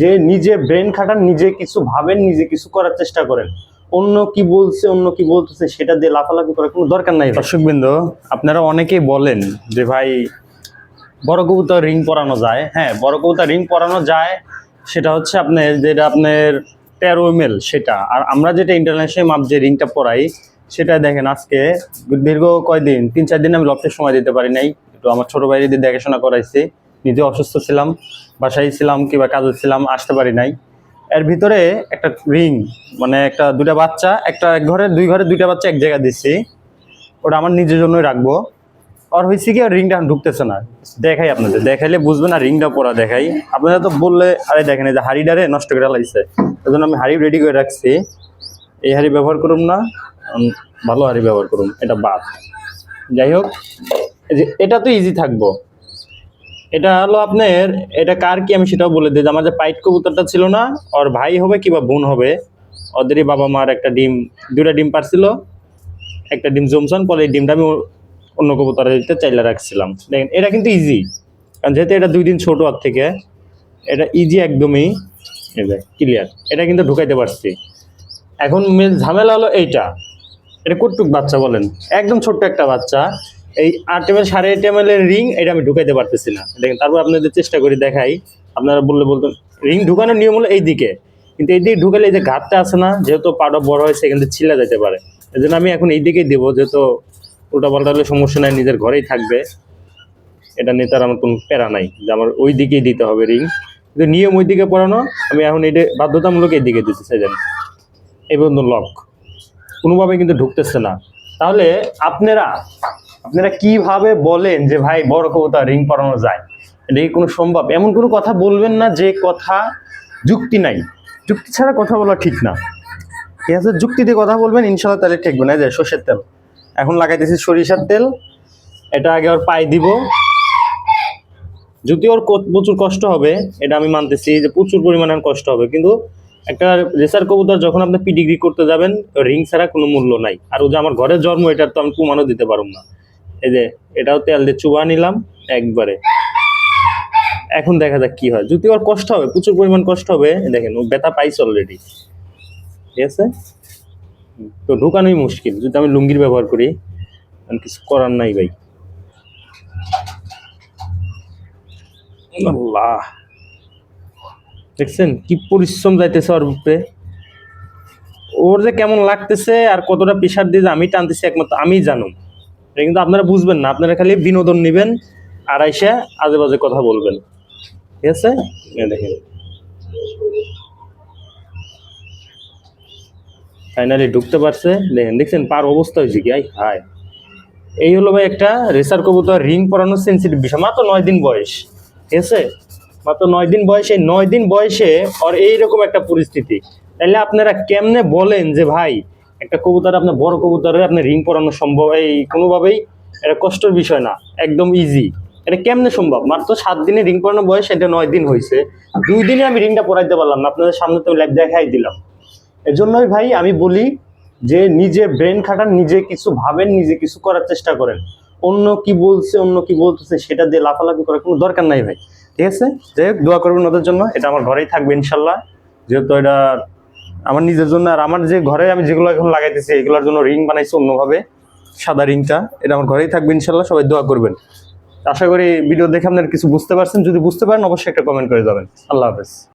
যে নিজে ব্রেন খাটান, নিজে কিছু ভাবেন, নিজে কিছু করার চেষ্টা করেন। অন্য কি বলছে, অন্য কি বলতেছে, সেটা দিয়ে লাফালাফি করার কোনো দরকার নাই দর্শকবৃন্দ, আপনারা অনেকেই বলেন যে ভাই, বড় কবুতর রিং পরানো যায়। হ্যাঁ বড় কবুতর রিং পরানো যায়, সেটা হচ্ছে আপনার যেটা আপনার তেরো এম সেটা। আর আমরা যেটা ইন্টারন্যাশনাল মাপ যে রিংটা পরাই, সেটা দেখেন আজকে দীর্ঘ কয়দিন, তিন চার দিন আমি লফটের সময় দিতে পারি নাই। একটু আমার ছোট ভাইয়ের দিয়ে দেখাশোনা করাইছি। নিজে অসুস্থ ছিলাম, বাসায় ছিলাম কিংবা কাজে ছিলাম, আসতে পারি নাই। এর ভিতরে একটা রিং মানে একটা দুটা বাচ্চা, একটা এক ঘরে, দুই ঘরে দুইটা বাচ্চা এক জায়গায় দিচ্ছি ওটা আমার নিজের জন্যই রাখব। আর হয়েছে কি রিংটা এখন ঢুকতেছে না। দেখাই আপনাদের, দেখাইলে বুঝবেন না রিংটা পরা দেখাই। আপনারা তো বললে, আরে দেখেন যে হাড়িটারে নষ্ট করে লাগছে এই জন্য আমি হাড়ি রেডি করে রাখছি। এই হাড়ি ব্যবহার করুন না ভালো হাড়ি ব্যবহার করুন এটা বাদ। যাই হোক এটা তো ইজি থাকব। এটা হলো আপনার, এটা কার কি আমি সেটাও বলে দিই যে আমার যে পাইট কবুতরটা ছিল না, ওর ভাই হবে কিংবা বোন হবে, ওদেরই বাবা মার একটা ডিম দুটা ডিম পারছিল, একটা ডিম জমসন পরে এই ডিমটা আমি অন্য কবুতরের দিতে চাইলে রাখছিলাম। দেখেন, এটা কিন্তু ইজি কারণ যেহেতু এটা দুই দিন ছোট আর থেকে, এটা ইজি একদমই ক্লিয়ার এটা কিন্তু ঢুকাইতে পারছি। এখন ঝামেলা হলো এইটা, এটা কটুক বাচ্চা বলেন? একদম ছোট্ট একটা বাচ্চা এই আট এম এল সাড়ে আট এম এল এর রিং এটা আমি ঢুকাইতে পারতেছি না। দেখেন, তারপর আপনাদের চেষ্টা করি দেখাই। আপনারা বললে বলতেন রিং ঢুকানোর নিয়ম হলো এই দিকে কিন্তু এই দিকে ঢুকালে এই যে ঘাটটা আছে না, যেহেতু পাটা বড় হয়েছে, এখান থেকে ছিলা যেতে পারে। এই জন্য আমি এখন এই দিকেই দেবো, যেহেতু উল্টা পাল্টা হলে সমস্যা নাই, নিজের ঘরেই থাকবে। এটা নিয়ে তার আমার কোনো প্যারা নাই, যে আমার ওই দিকেই দিতে হবে রিং কিন্তু নিয়ম ওই দিকে পড়ানো, আমি এখন এটা বাধ্যতামূলক এই দিকে দিতে চাই জানি এই পর্যন্ত লক কোনোভাবে কিন্তু ঢুকতেছে না। তাহলে আপনারা আপনারা কীভাবে বলেন যে, ভাই, বড় কবুতর, রিং পরানো যায়? এটা কি কোনো সম্ভব? এমন কোনো কথা বলবেন না যে কথা যুক্তি নাই। যুক্তি ছাড়া কথা বলা ঠিক না। ঠিক আছে যুক্তি দিয়ে কথা বলবেন? ইনশাল্লাহ তাহলে ঠেকবে না যে সর্ষের তেল। এখন লাগাইতেছি সরিষার তেল। এটা আগে ওর পায়ে দিব। যদি ওর প্রচুর কষ্ট হবে, এটা আমি মানতেছি যে প্রচুর পরিমাণে কষ্ট হবে। কিন্তু একটা রেসার কবুতর যখন আপনি পিডিগ্রি করতে যাবেন, রিং ছাড়া কোনো মূল্য নাই। আর ও যে আমার ঘরের জন্ম, এটার তো আমি প্রমাণও দিতে পারব না। এই যে এটাও তেল দিয়ে চুবা নিলাম একবারে। এখন দেখা যাক কি হয়। যদি ওর কষ্ট হবে, প্রচুর পরিমাণ কষ্ট হবে। দেখেন, ও ব্যথা পাইছে অলরেডি ঠিক আছে? তো ঢুকানোই মুশকিল। যদি আমি লুঙ্গির ব্যবহার করি কিছু করার নাই ভাই। আল্লাহ। দেখছেন কি পরিশ্রম যাইতেছে ওর উপরে। ওর যে কেমন লাগতেছে আর কতটা প্রেশার দিয়ে আমি টানতেছি একমাত্র আমি জানুম। এটা কিন্তু আপনারা বুঝবেন না। আপনারা খালি বিনোদন নেবেন আর আইসা আজে বাজে কথা বলবেন। ঠিক আছে? দেখেন। ফাইনালি ঢুকতে পারছে। দেখেন, দেখছেন? পার অবস্থা হয়েছে কি? আই হায়। এই হলো ভাই একটা রেসার কবুতর, রিং পরানোর সেন্সিটিভ বিষয়। মাত্র নয় দিন বয়স। ঠিক আছে? মাত্র নয় দিন বয়সে নয় দিন বয়সে ওর এইরকম একটা পরিস্থিতি। তাহলে আপনারা কেমনে বলেন যে ভাই একটা কবুতর, আপনার বড় কবুতরে আপনি রিং পরানো সম্ভব। এই কোনোভাবেই এটা কষ্টের বিষয় না, একদম ইজি এটা কেমনে সম্ভব? মাত্র সাত দিনে রিং পরানো বয়স, এটা নয় দিন হয়েছে। দুই দিনে আমি রিংটা পরাইতে পারলাম না, আপনাদের সামনে তো লাইভ দেখাই দিলাম। এজন্যই ভাই আমি বলি যে নিজে ব্রেন খাটান, নিজে কিছু ভাবেন, নিজে কিছু করার চেষ্টা করেন। অন্য কি বলছে, অন্য কি বলতেছে, সেটা দিয়ে লাফালাফি করার কোনো দরকার নাই ভাই। ঠিক আছে? যাই হোক, দোয়া করবেন ওদের জন্য, এটা আমার ঘরেই থাকবে ইনশাল্লাহ। যেহেতু এটা আমার নিজের জন্য আর আমার যে ঘরে আমি যেগুলো এখন লাগাইতেছি, এগুলোর জন্য রিং বানাইছি অন্যভাবে। সাদা রিংটা, এটা আমার ঘরেই থাকবে ইনশাল্লাহ, সবাই দোয়া করবেন। আশা করি ভিডিও দেখে আপনার কিছু বুঝতে পারছেন। যদি বুঝতে পারেন, অবশ্যই একটা কমেন্ট করে যাবেন। আল্লাহ হাফেজ।